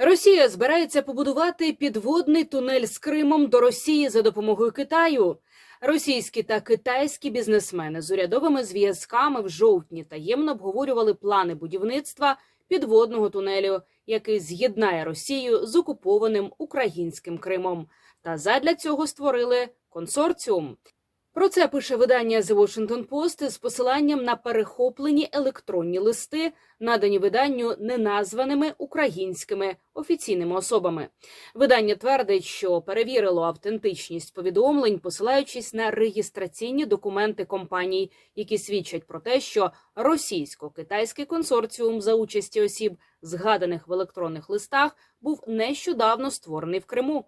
Росія збирається побудувати підводний тунель з Кримом до Росії за допомогою Китаю. Російські та китайські бізнесмени з урядовими зв'язками в жовтні таємно обговорювали плани будівництва підводного тунелю, який з'єднає Росію з окупованим українським Кримом. Та задля цього створили консорціум. Про це пише видання The Washington Post з посиланням на перехоплені електронні листи, надані виданню неназваними українськими офіційними особами. Видання твердить, що перевірило автентичність повідомлень, посилаючись на реєстраційні документи компаній, які свідчать про те, що російсько-китайський консорціум за участі осіб, згаданих в електронних листах, був нещодавно створений в Криму.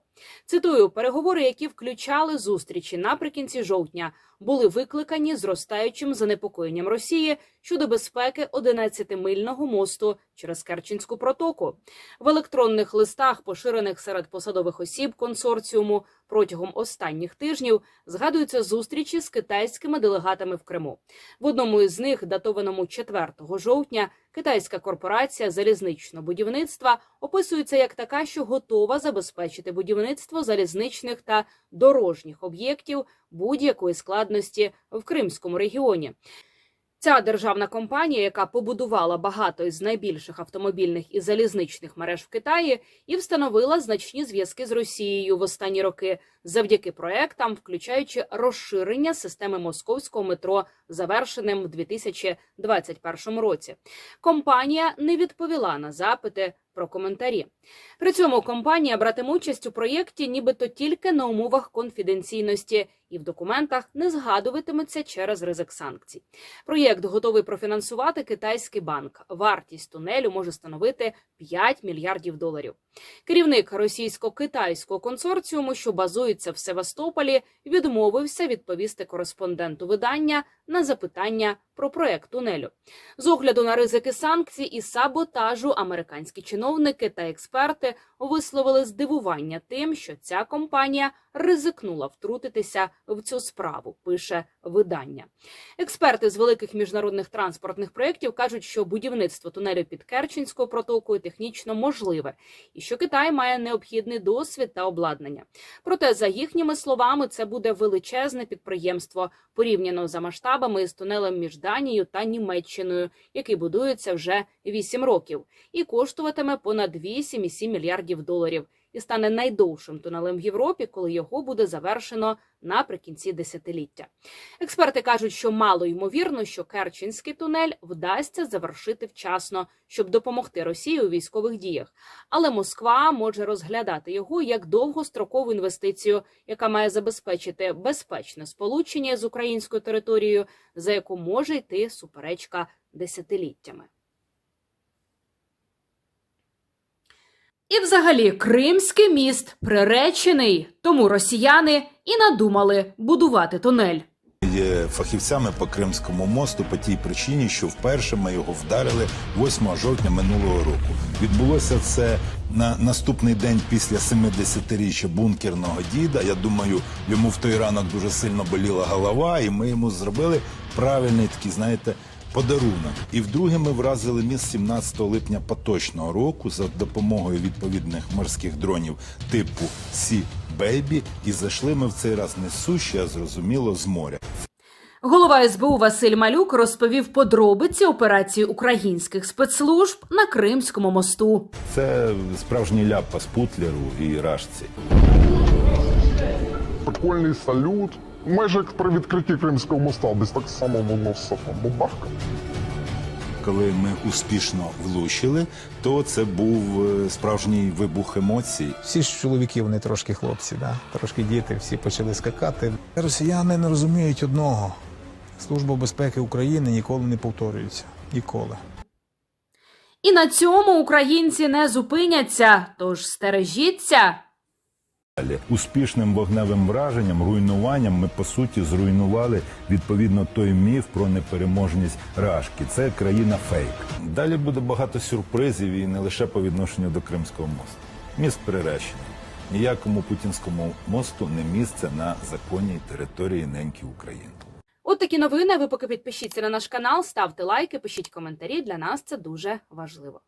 Цитую, переговори, які включали зустрічі наприкінці жовтня, були викликані зростаючим занепокоєнням Росії щодо безпеки 11-мильного мосту через Керченську протоку. В електронних листах, поширених серед посадових осіб консорціуму протягом останніх тижнів, згадуються зустрічі з китайськими делегатами в Криму. В одному із них, датованому 4 жовтня, китайська корпорація залізничного будівництва описується як така, що готова забезпечити будівництво залізничних та дорожніх об'єктів будь-якої складності в Кримському регіоні. Ця державна компанія, яка побудувала багато із найбільших автомобільних і залізничних мереж в Китаї, і встановила значні зв'язки з Росією в останні роки завдяки проектам, включаючи розширення системи московського метро, завершеним в 2021 році. Компанія не відповіла на запити про коментарі. При цьому компанія братиме участь у проєкті, нібито тільки на умовах конфіденційності, і в документах не згадуватиметься через ризик санкцій. Проєкт готовий профінансувати китайський банк. Вартість тунелю може становити 5 мільярдів доларів. Керівник російсько-китайського консорціуму, що базується в Севастополі, відмовився відповісти кореспонденту видання на запитання про проект тунелю. З огляду на ризики санкцій і саботажу американські чиновники та експерти висловили здивування тим, що ця компанія ризикнула втрутитися в цю справу. Пише видання. Експерти з великих міжнародних транспортних проєктів кажуть, що будівництво тунелю під Керченською протокою технічно можливе, і що Китай має необхідний досвід та обладнання. Проте, за їхніми словами, це буде величезне підприємство порівняно за масштабами з тунелем між Данією та Німеччиною, який будується вже 8 років, і коштуватиме понад 8,7 мільярдів доларів. І стане найдовшим тунелем в Європі, коли його буде завершено наприкінці десятиліття. Експерти кажуть, що мало ймовірно, що Керченський тунель вдасться завершити вчасно, щоб допомогти Росії у військових діях. Але Москва може розглядати його як довгострокову інвестицію, яка має забезпечити безпечне сполучення з українською територією, за яку може йти суперечка десятиліттями. І, взагалі, Кримський міст приречений, тому росіяни і надумали будувати тунель. Є фахівцями по Кримському мосту по тій причині, що вперше ми його вдарили 8 жовтня минулого року. Відбулося це на наступний день після 70-річчя бункерного діда. Я думаю, йому в той ранок дуже сильно боліла голова, і ми йому зробили правильний такий, знаєте. Подарунок і вдруге ми вразили міст 17 липня поточного року за допомогою відповідних морських дронів типу Сі Бейбі. І зайшли ми в цей раз не з суші, а зрозуміло з моря. Голова СБУ Василь Малюк розповів подробиці операції українських спецслужб на Кримському мосту. Це справжній ляпас Путлеру і Рашці. Прикольний салют. Майже як при відкритті Кримського моста, десь так само воно все там бабахка. Коли ми успішно влучили, то це був е, справжній вибух емоцій. Всі ж чоловіки, вони трошки хлопці, да? трошки діти, всі почали скакати. Росіяни не розуміють одного. Служба безпеки України ніколи не повторюється. Ніколи. І на цьому українці не зупиняться, тож стережіться. Далі успішним вогневим враженням, руйнуванням ми по суті зруйнували відповідно той міф про непереможність Рашки. Це країна фейк. Далі буде багато сюрпризів і не лише по відношенню до Кримського мосту. Міст приречений. Ніякому путінському мосту не місце на законній території неньки України. От такі новини. Ви поки підпишіться на наш канал, ставте лайки, пишіть коментарі. Для нас це дуже важливо.